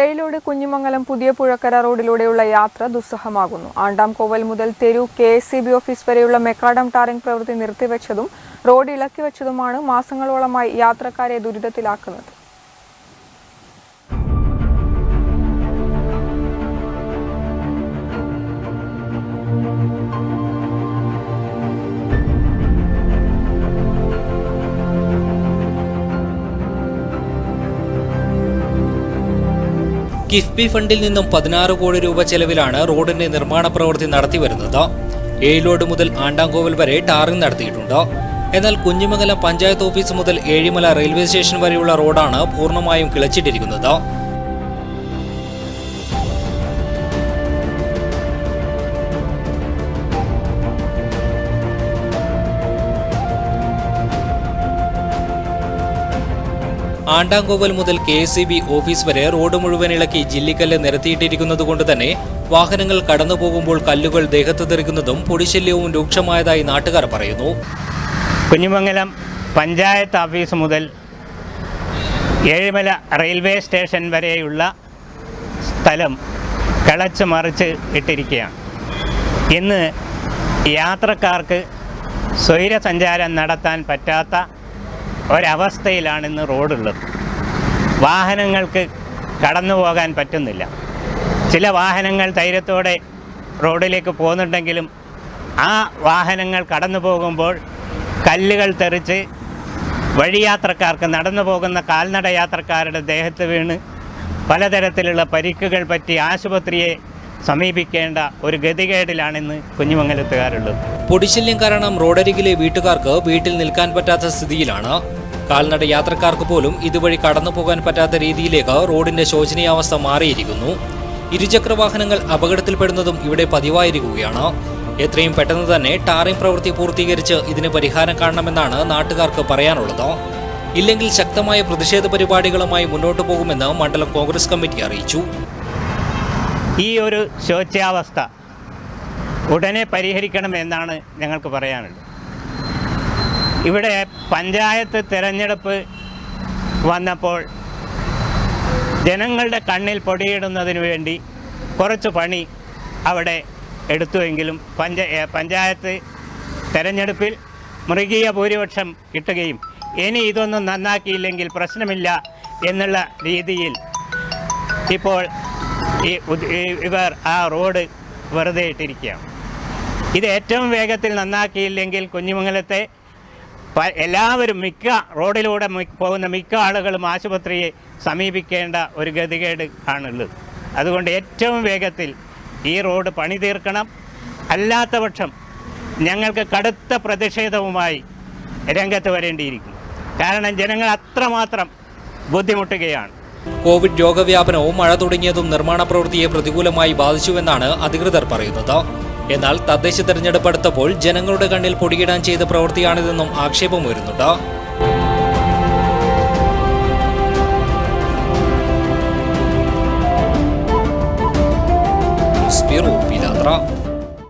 ഏഴിലോട് കുഞ്ഞിമംഗലം പുതിയ പുഴക്കര റോഡിലൂടെയുള്ള യാത്ര ദുസ്സഹമാകുന്നു. ആണ്ടാംകോവൽ മുതൽ തെരു കെ സി ബി ഓഫീസ് വരെയുള്ള മെക്കാഡം ടാറിംഗ് പ്രവൃത്തി നിർത്തിവെച്ചതും റോഡ് ഇളക്കി വെച്ചതുമാണ് മാസങ്ങളോളമായി യാത്രക്കാരെ ദുരിതത്തിലാക്കുന്നത്. കിഫ്ബി ഫണ്ടിൽ നിന്നും പതിനാറ് കോടി രൂപ ചെലവിലാണ് റോഡിന്റെ നിർമ്മാണ പ്രവൃത്തി നടത്തിവരുന്നത്. ഏഴിലോട് മുതൽ ആണ്ടാങ്കോവൽ വരെ ടാറിംഗ് നടത്തിയിട്ടുണ്ട്. എന്നാൽ കുഞ്ഞിമംഗലം പഞ്ചായത്ത് ഓഫീസ് മുതൽ ഏഴിമല റെയിൽവേ സ്റ്റേഷൻ വരെയുള്ള റോഡാണ് പൂർണമായും കിളച്ചിട്ടിരിക്കുന്നത്. ആണ്ടാങ്കോവൽ മുതൽ കെ ഓഫീസ് വരെ റോഡ് മുഴുവൻ ഇളക്കി ജില്ലിക്കല്ല് നിരത്തിയിട്ടിരിക്കുന്നത് കൊണ്ട് തന്നെ വാഹനങ്ങൾ കടന്നുപോകുമ്പോൾ കല്ലുകൾ ദേഹത്ത് തെറിക്കുന്നതും പൊടിശല്യവും രൂക്ഷമായതായി നാട്ടുകാർ പറയുന്നു. കുഞ്ഞുമംഗലം പഞ്ചായത്ത് ഓഫീസ് മുതൽ ഏഴിമല റെയിൽവേ സ്റ്റേഷൻ വരെയുള്ള സ്ഥലം കിളച്ച് മറിച്ച് ഇട്ടിരിക്കുകയാണ്. ഇന്ന് യാത്രക്കാർക്ക് സ്വൈരസഞ്ചാരം നടത്താൻ പറ്റാത്ത ഒരവസ്ഥയിലാണ് ഇന്ന് റോഡുള്ളത്. വാഹനങ്ങൾക്ക് കടന്നു പോകാൻ പറ്റുന്നില്ല. ചില വാഹനങ്ങൾ ധൈര്യത്തോടെ റോഡിലേക്ക് പോകുന്നുണ്ടെങ്കിലും ആ വാഹനങ്ങൾ കടന്നു പോകുമ്പോൾ കല്ലുകൾ തെറിച്ച് വഴിയാത്രക്കാർക്ക് നടന്നു പോകുന്ന കാൽനട യാത്രക്കാരുടെ ദേഹത്ത് വീണ് പലതരത്തിലുള്ള പരിക്കുകൾ പറ്റി ആശുപത്രിയെ സമീപിക്കേണ്ട ഒരു ഗതികേടിലാണിന്ന് കുഞ്ഞുമംഗലത്തുകാരുള്ളത്. പൊടിശല്യം കാരണം റോഡരികിലെ വീട്ടുകാർക്ക് വീട്ടിൽ നിൽക്കാൻ പറ്റാത്ത സ്ഥിതിയിലാണ്. കാൽനട യാത്രക്കാർക്ക് പോലും ഇതുവഴി കടന്നു പോകാൻ പറ്റാത്ത രീതിയിലേക്ക് റോഡിന്റെ ശോചനീയാവസ്ഥ മാറിയിരിക്കുന്നു. ഇരുചക്ര വാഹനങ്ങൾ അപകടത്തിൽപ്പെടുന്നതും ഇവിടെ പതിവായിരിക്കുകയാണ്. എത്രയും പെട്ടെന്ന് തന്നെ ടാറിംഗ് പ്രവൃത്തി പൂർത്തീകരിച്ച് ഇതിന് പരിഹാരം കാണണമെന്നാണ് നാട്ടുകാർക്ക് പറയാനുള്ളത്. ഇല്ലെങ്കിൽ ശക്തമായ പ്രതിഷേധ പരിപാടികളുമായി മുന്നോട്ടു പോകുമെന്ന് മണ്ഡലം കോൺഗ്രസ് കമ്മിറ്റി അറിയിച്ചു. ഈ ഒരു ശോച്യാവസ്ഥ ഉടനെ പരിഹരിക്കണം എന്നാണ് ഞങ്ങൾക്ക് പറയാനുള്ളത്. ഇവിടെ പഞ്ചായത്ത് തിരഞ്ഞെടുപ്പ് വന്നപ്പോൾ ജനങ്ങളുടെ കണ്ണിൽ പൊടിയിടുന്നതിന് വേണ്ടി കുറച്ച് പണി അവിടെ എടുത്തുവെങ്കിലും പഞ്ച പഞ്ചായത്ത് തെരഞ്ഞെടുപ്പിൽ മൃഗീയ ഭൂരിപക്ഷം കിട്ടുകയും ഇനി ഇതൊന്നും നന്നാക്കിയില്ലെങ്കിൽ പ്രശ്നമില്ല എന്നുള്ള രീതിയിൽ ഇപ്പോൾ ഈ ഇവർ ആ റോഡ് വെറുതെ ഇട്ടിരിക്കുകയാണ്. ഇത് ഏറ്റവും വേഗത്തിൽ നന്നാക്കിയില്ലെങ്കിൽ കുഞ്ഞുമംഗലത്തെ എല്ലാവരും മിക്ക റോഡിലൂടെ പോകുന്ന മിക്ക ആളുകളും ആശുപത്രിയെ സമീപിക്കേണ്ട ഒരു ഗതികേട് ആണുള്ളത്. അതുകൊണ്ട് ഏറ്റവും വേഗത്തിൽ ഈ റോഡ് പണി തീർക്കണം. അല്ലാത്ത പക്ഷം ഞങ്ങൾക്ക് കടുത്ത പ്രതിഷേധവുമായി രംഗത്ത് വരേണ്ടിയിരിക്കും കാരണം ജനങ്ങൾ അത്രമാത്രം ബുദ്ധിമുട്ടുകയാണ്. കോവിഡ് രോഗവ്യാപനവും മഴ തുടങ്ങിയതും നിർമ്മാണ പ്രവൃത്തിയെ പ്രതികൂലമായി ബാധിച്ചുവെന്നാണ് അധികൃതർ പറയുന്നത്. എന്നാൽ തദ്ദേശ തെരഞ്ഞെടുപ്പ് അടുത്തപ്പോൾ ജനങ്ങളുടെ കണ്ണിൽ പൊടിയിടാൻ ചെയ്ത പ്രവൃത്തിയാണിതെന്നും ആക്ഷേപം വരുന്നുണ്ട്